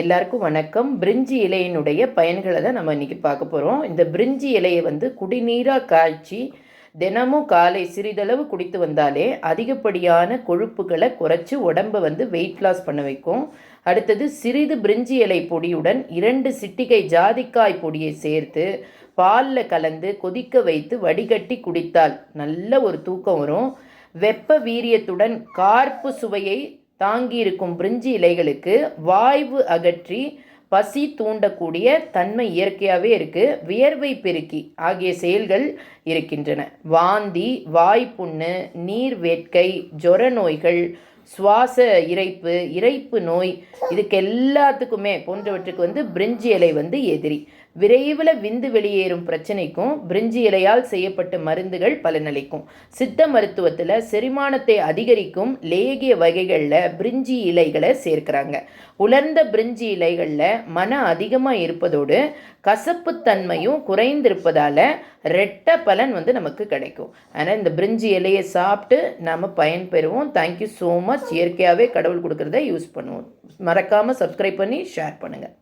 எல்லாருக்கும் வணக்கம். பிரிஞ்சி இலையினுடைய பயன்களை தான் நம்ம இன்றைக்கி பார்க்க போகிறோம் இந்த பிரிஞ்சி இலையை வந்து குடிநீராக காய்ச்சி தினமும் காலை சிறிதளவு குடித்து வந்தாலே அதிகப்படியான கொழுப்புகளை குறைச்சி உடம்பை வந்து வெயிட் லாஸ் பண்ண வைக்கும். அடுத்தது சிறிது பிரிஞ்சி இலை பொடியுடன் இரண்டு சிட்டிகை ஜாதிக்காய் பொடியை சேர்த்து பாலில் கலந்து கொதிக்க வைத்து வடிகட்டி குடித்தால் நல்ல ஒரு தூக்கம் வரும். வெப்ப வீரியத்துடன் கார்ப்பு சுவையை தாங்கியிருக்கும் பிரிஞ்சி இலைகளுக்கு வாய்வு அகற்றி பசி தூண்டக்கூடிய தன்மை இயற்கையாகவே இருக்குது வியர்வை பெருக்கி ஆகிய செயல்கள் இருக்கின்றன. வாந்தி வாய்ப்புண்ணு நீர் வேட்கை ஜொர நோய்கள் சுவாச இறைப்பு இறைப்பு நோய் இதுக்கு எல்லாத்துக்குமே போன்றவற்றுக்கு வந்து பிரிஞ்சி இலை வந்து எதிரி. விரைவில் விந்து வெளியேறும் பிரச்சனைக்கும் பிரிஞ்சி இலையால் செய்யப்பட்ட மருந்துகள் பலனளிக்கும். சித்த மருத்துவத்தில் செரிமானத்தை அதிகரிக்கும் லேகிய வகைகளில் பிரிஞ்சி இலைகளை சேர்க்குறாங்க. உலர்ந்த பிரிஞ்சி இலைகளில் மன அதிகமாக இருப்பதோடு கசப்புத்தன்மையும் குறைந்திருப்பதால் ரெட்ட பலன் வந்து நமக்கு கிடைக்கும். ஆனால் இந்த பிரிஞ்சி இலையை சாப்பிட்டு நாம் பயன்பெறுவோம். தேங்க்யூ ஸோ மச் இயற்கையாகவே கடவுள் கொடுக்குறத யூஸ் பண்ணுவோம். மறக்காமல் சப்ஸ்கிரைப் பண்ணி ஷேர் பண்ணுங்கள்